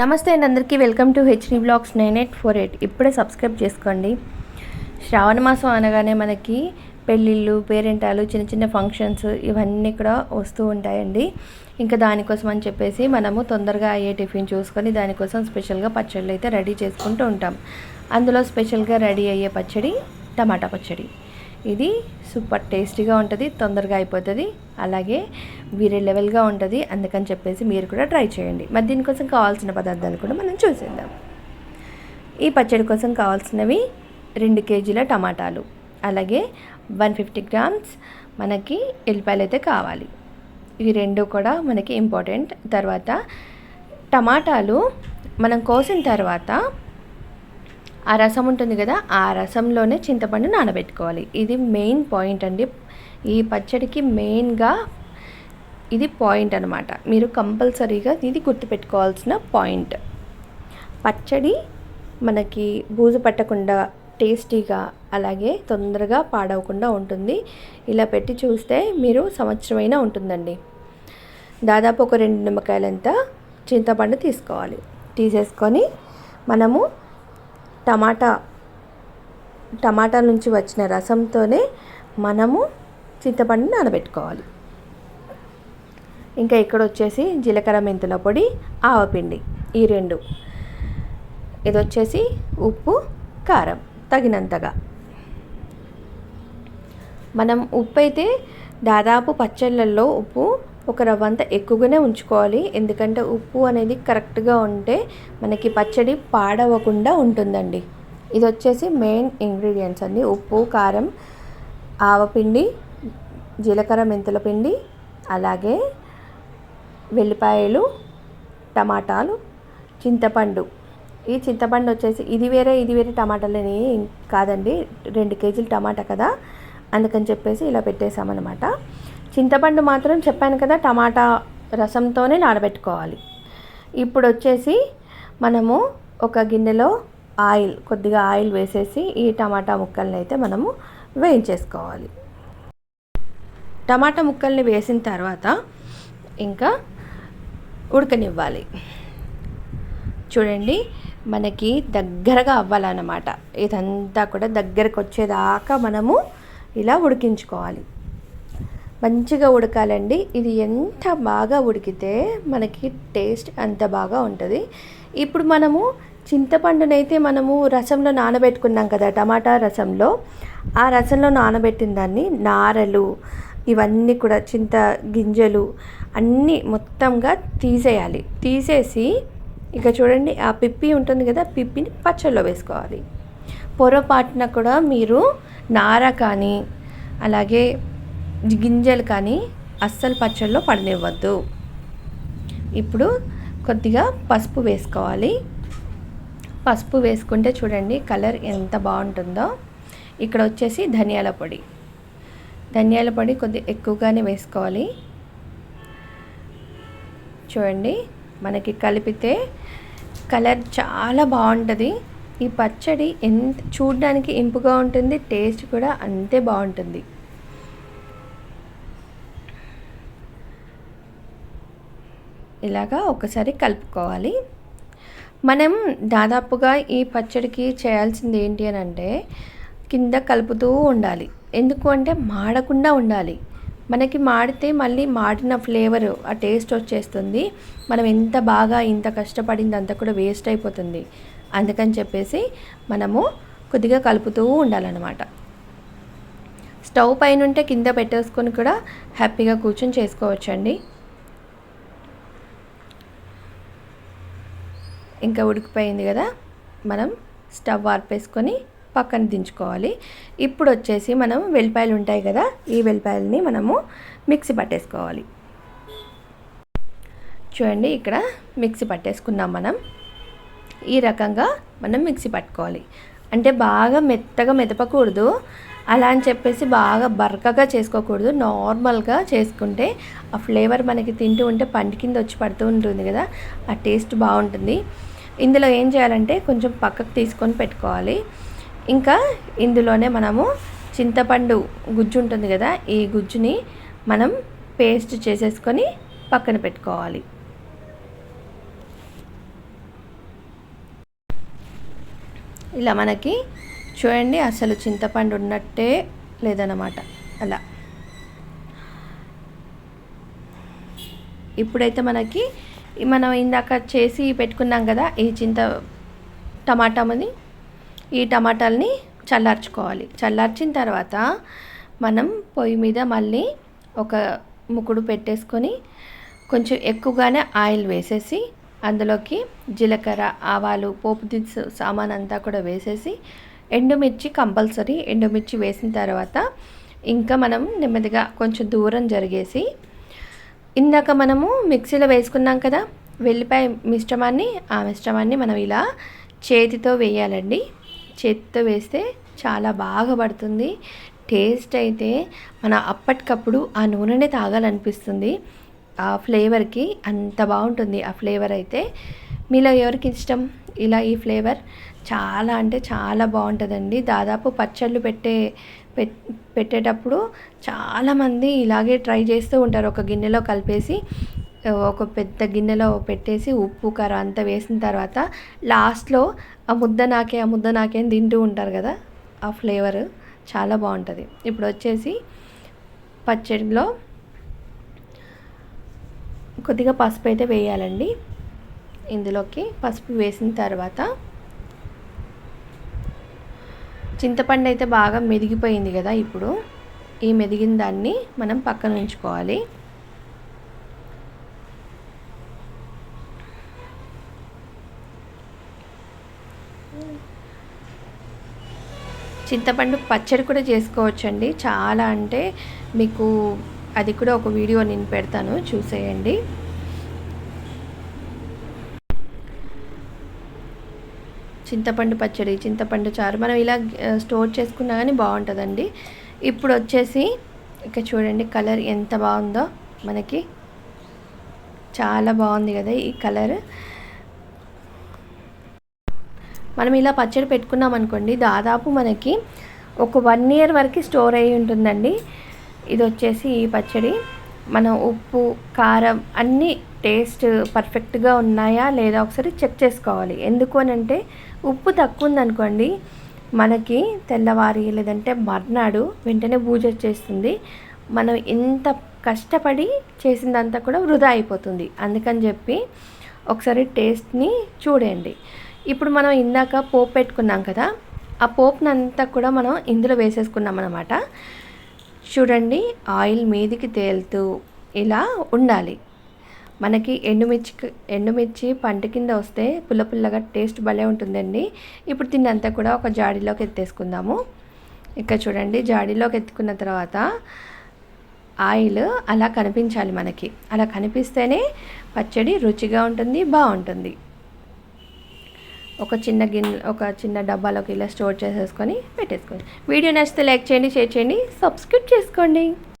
నమస్తే అండి అందరికీ welcome to HD blogs nine eight four eight. ఇప్పుడే సబ్స్క్రైబ్ చేసుకోండి. శ్రావణ మాసం అనగానే మనకి పెళ్ళిళ్ళు పేరెంటాలు చిన్న చిన్న ఫంక్షన్స్ ఇవన్నీ కూడా వస్తూ ఉంటాయండి. ఇంకా దానికోసం అని చెప్పేసి మనము తొందరగా అయ్యే టిఫిన్ చూసుకొని దానికోసం స్పెషల్గా పచ్చళ్ళు అయితే రెడీ చేసుకుంటూ ఉంటాం. అందులో స్పెషల్గా రెడీ అయ్యే పచ్చడి టమాటా పచ్చడి. ఇది సూపర్ టేస్టీగా ఉంటుంది తొందరగా అయిపోతుంది. అలాగే వేరే లెవెల్గా ఉంటుంది అందుకని చెప్పేసి మీరు కూడా ట్రై చేయండి. మరి దీనికోసం కావాల్సిన పదార్థాలు కూడా మనం చూసేద్దాం. ఈ పచ్చడి కోసం కావాల్సినవి రెండు కేజీల టమాటాలు. అలాగే వన్ ఫిఫ్టీ గ్రామ్స్ మనకి ఎల్లిపాయలు అయితే కావాలి. ఇవి రెండు కూడా మనకి ఇంపార్టెంట్. తర్వాత టమాటాలు మనం కోసిన తర్వాత ఆ రసం ఉంటుంది కదా ఆ రసంలోనే చింతపండు నానబెట్టుకోవాలి. ఇది మెయిన్ పాయింట్ అండి. ఈ పచ్చడికి మెయిన్గా ఇది పాయింట్ అనమాట మీరు కంపల్సరీగా ఇది గుర్తుపెట్టుకోవాల్సిన పాయింట్ పచ్చడి మనకి బూజు పట్టకుండా టేస్టీగా అలాగే తొందరగా పాడవకుండా ఉంటుంది. ఇలా పెట్టి చూస్తే మీరు సంవత్సరమైనా ఉంటుందండి. దాదాపు ఒక రెండు నిమ్మకాయలంతా చింతపండు తీసుకోవాలి. తీసేసుకొని మనము టమాటా టమాటా నుంచి వచ్చిన రసంతోనే మనము చింతపండు నానబెట్టుకోవాలి. ఇంకా ఇక్కడ వచ్చేసి జీలకర్ర మెంతుల పొడి ఆవపిండి ఈ రెండు. ఇది వచ్చేసి ఉప్పు కారం తగినంతగా. మనం ఉప్పు అయితే దాదాపు పచ్చళ్ళల్లో ఉప్పు ఒక రవ్వ అంతా ఎక్కువగానే ఉంచుకోవాలి. ఎందుకంటే ఉప్పు అనేది కరెక్ట్గా ఉంటే మనకి పచ్చడి పాడవకుండా ఉంటుందండి. ఇది వచ్చేసి మెయిన్ ఇంగ్రీడియంట్స్ అండి. ఉప్పు కారం ఆవపిండి జీలకర్ర మెంతుల పిండి అలాగే వెల్లిపాయలు టమాటాలు చింతపండు. ఈ చింతపండు వచ్చేసి ఇది వేరే ఇది వేరే టమాటాలని కాదండి. రెండు కేజీలు టమాటా కదా. అందుకని చెప్పేసి ఇలా పెట్టేసామన్నమాట చింతపండు మాత్రం చెప్పాను కదా టమాటా రసంతోనే నానబెట్టుకోవాలి. ఇప్పుడు వచ్చేసి మనము ఒక గిన్నెలో ఆయిల్ కొద్దిగా ఆయిల్ వేసేసి ఈ టమాటా ముక్కల్ని అయితే మనము వేయించేసుకోవాలి. టమాటా ముక్కల్ని వేసిన తర్వాత ఇంకా ఉడకనివ్వాలి. చూడండి మనకి దగ్గరగా అవ్వాలన్నమాట. ఇదంతా కూడా దగ్గరకు వచ్చేదాకా మనము ఇలా ఉడికించుకోవాలి. మంచిగా ఉడకాలండి. ఇది ఎంత బాగా ఉడికితే మనకి టేస్ట్ అంత బాగా ఉంటుంది. ఇప్పుడు మనము చింతపండునైతే మనము రసంలో నానబెట్టుకున్నాం కదా టమాటా రసంలో. ఆ రసంలో నానబెట్టిన దాన్ని నారలు ఇవన్నీ కూడా చింత గింజలు అన్నీ మొత్తంగా తీసేయాలి. తీసేసి ఇక చూడండి ఆ పిప్పి ఉంటుంది కదా పిప్పిని పచ్చళ్ళలో వేసుకోవాలి. పొరపాటున కూడా మీరు నార కానీ అలాగే గింజలు కానీ అస్సలు పచ్చళ్ళలో పడనివ్వద్దు. ఇప్పుడు కొద్దిగా పసుపు వేసుకోవాలి. పసుపు వేసుకుంటే చూడండి కలర్ ఎంత బాగుంటుందో. ఇక్కడ వచ్చేసి ధనియాల పొడి. ధనియాల పొడి కొద్దిగా ఎక్కువగానే వేసుకోవాలి. చూడండి మనకి కలిపితే కలర్ చాలా బాగుంటుంది. ఈ పచ్చడి ఎంత చూడడానికి ఇంపుగా ఉంటుంది టేస్ట్ కూడా అంతే బాగుంటుంది. ఇలాగా ఒకసారి కలుపుకోవాలి. మనం దాదాపుగా ఈ పచ్చడికి చేయాల్సింది ఏంటి అని అంటే కింద కలుపుతూ ఉండాలి. ఎందుకు అంటే మాడకుండా ఉండాలి. మనకి మాడితే మళ్ళీ మాడిన ఫ్లేవర్ ఆ టేస్ట్ వచ్చేస్తుంది. మనం ఎంత బాగా ఇంత కష్టపడింది అంతా కూడా వేస్ట్ అయిపోతుంది. అందుకని చెప్పేసి మనము కొద్దిగా కలుపుతూ ఉండాలన్నమాట. స్టవ్ పైన ఉంటే కింద పెట్టేసుకొని కూడా హ్యాపీగా కూర్చొని చేసుకోవచ్చండి. ఇంకా ఉడికిపోయింది కదా మనం స్టవ్ ఆర్పేసుకొని పక్కన దించుకోవాలి. ఇప్పుడు వచ్చేసి మనం వెల్లిపాయలు ఉంటాయి కదా ఈ వెల్లిపాయలని మనము మిక్సీ పట్టేసుకోవాలి. చూడండి ఇక్కడ మిక్సీ పట్టేసుకున్నాం మనం. ఈ రకంగా మనం మిక్సీ పట్టుకోవాలి. అంటే బాగా మెత్తగా మెదపకూడదు. అలా అని చెప్పేసి బాగా బరకగా చేసుకోకూడదు. నార్మల్గా చేసుకుంటే ఆ ఫ్లేవర్ మనకి తింటూ ఉంటే పంటి కింద వచ్చి పడుతూ ఉంటుంది కదా ఆ టేస్ట్ బాగుంటుంది. ఇందులో ఏం చేయాలంటే కొంచెం పక్కకు తీసుకొని పెట్టుకోవాలి. ఇంకా ఇందులోనే మనము చింతపండు గుజ్జు ఉంటుంది కదా ఈ గుజ్జుని మనం పేస్ట్ చేసేసుకొని పక్కన పెట్టుకోవాలి. ఇలా మనకి చూడండి అసలు చింతపండు ఉన్నట్టే లేదన్నమాట. అలా. ఇప్పుడైతే మనకి మనం ఇందాక చేసి పెట్టుకున్నాం కదా ఈ చింత టమాటాని ఈ టమాటాలని చల్లార్చుకోవాలి. చల్లార్చిన తర్వాత మనం పొయ్యి మీద మళ్ళీ ఒక ముకుడు పెట్టేసుకొని కొంచెం ఎక్కువగానే ఆయిల్ వేసేసి అందులోకి జీలకర్ర ఆవాలు పోపు దినుసు సామాన్ అంతా కూడా వేసేసి ఎండుమిర్చి కంపల్సరీ ఎండుమిర్చి వేసిన తర్వాత ఇంకా మనం నెమ్మదిగా కొంచెం దూరం జరిగేసి ఇందాక మనము మిక్సీలో వేసుకున్నాం కదా వెల్లిపాయ మిశ్రమాన్ని ఆ మిశ్రమాన్ని మనం ఇలా చేతితో వేయాలండి. చేతితో వేస్తే చాలా బాగా పడుతుంది. టేస్ట్ అయితే మన అప్పటికప్పుడు ఆ నూనెనే తాగాలనిపిస్తుంది. ఆ ఫ్లేవర్కి అంత బాగుంటుంది ఆ ఫ్లేవర్ అయితే. మీలో ఎవరికి ఇష్టం? ఇలా ఈ ఫ్లేవర్ చాలా అంటే చాలా బాగుంటుందండి. దాదాపు పచ్చళ్ళు పెట్టే పెట్టేటప్పుడు చాలామంది ఇలాగే ట్రై చేస్తూ ఉంటారు. ఒక గిన్నెలో కలిపేసి ఒక పెద్ద గిన్నెలో పెట్టేసి ఉప్పు కారం అంతా వేసిన తర్వాత లాస్ట్లో ఆ ముద్ద నాకే ఆ ముద్ద నాకే అని తింటూ ఉంటారు కదా ఆ ఫ్లేవర్ చాలా బాగుంటుంది. ఇప్పుడు వచ్చేసి పచ్చడిలో కొద్దిగా పసుపు అయితే వేయాలండి. ఇందులోకి పసుపు వేసిన తర్వాత చింతపండు అయితే బాగా మెదిగిపోయింది కదా ఇప్పుడు. ఈ మెదిగిన దాన్ని మనం పక్కన ఉంచుకోవాలి. చింతపండు పచ్చడి కూడా చేసుకోవచ్చండి. చాలా అంటే మీకు అది కూడా ఒక వీడియో నేను పెడతాను. చూసేయండి. చింతపండు పచ్చడి చింతపండు చారు మనం ఇలా స్టోర్ చేసుకున్నా కానీ బాగుంటుందండి. ఇప్పుడు వచ్చేసి ఇక చూడండి కలర్ ఎంత బాగుందో మనకి. చాలా బాగుంది కదా ఈ కలర్ మనం ఇలా పచ్చడి పెట్టుకున్నాం అనుకోండి దాదాపు మనకి ఒక వన్ ఇయర్ వరకు స్టోర్ అయ్యి ఉంటుందండి. ఇది వచ్చేసి ఈ పచ్చడి. మనం ఉప్పు కారం అన్నీ టేస్ట్ పర్ఫెక్ట్గా ఉన్నాయా లేదా ఒకసారి చెక్ చేసుకోవాలి. ఎందుకు అని అంటే ఉప్పు తక్కువ ఉందనుకోండి మనకి తెల్లవారి లేదంటే మర్నాడు వెంటనే పూజ చేస్తుంది మనం ఎంత కష్టపడి చేసిందంతా కూడా వృధా అయిపోతుంది. అందుకని చెప్పి ఒకసారి టేస్ట్ని చూడండి. ఇప్పుడు మనం ఇందాక పోపు పెట్టుకున్నాం కదా ఆ పోపునంతా కూడా మనం ఇందులో వేసేసుకున్నాం అనమాట చూడండి ఆయిల్ మీదికి తేలుతూ ఇలా ఉండాలి. మనకి ఎండుమిర్చి ఎండుమిర్చి పంట కింద వస్తే పుల్ల పుల్లగా టేస్ట్ భలే ఉంటుందండి. ఇప్పుడు తిన్నంతా కూడా ఒక జాడీలోకి ఎత్తేసుకుందాము. ఇక్కడ చూడండి జాడీలోకి ఎత్తుకున్న తర్వాత ఆయిల్ అలా కనిపించాలి మనకి. అలా కనిపిస్తేనే పచ్చడి రుచిగా ఉంటుంది బాగుంటుంది. ఒక చిన్న గిన్నె ఒక చిన్న డబ్బాలోకి ఇలా స్టోర్ చేసేసుకొని పెట్టేసుకోండి. వీడియో నచ్చితే లైక్ చేయండి షేర్ చేయండి సబ్స్క్రైబ్ చేసుకోండి.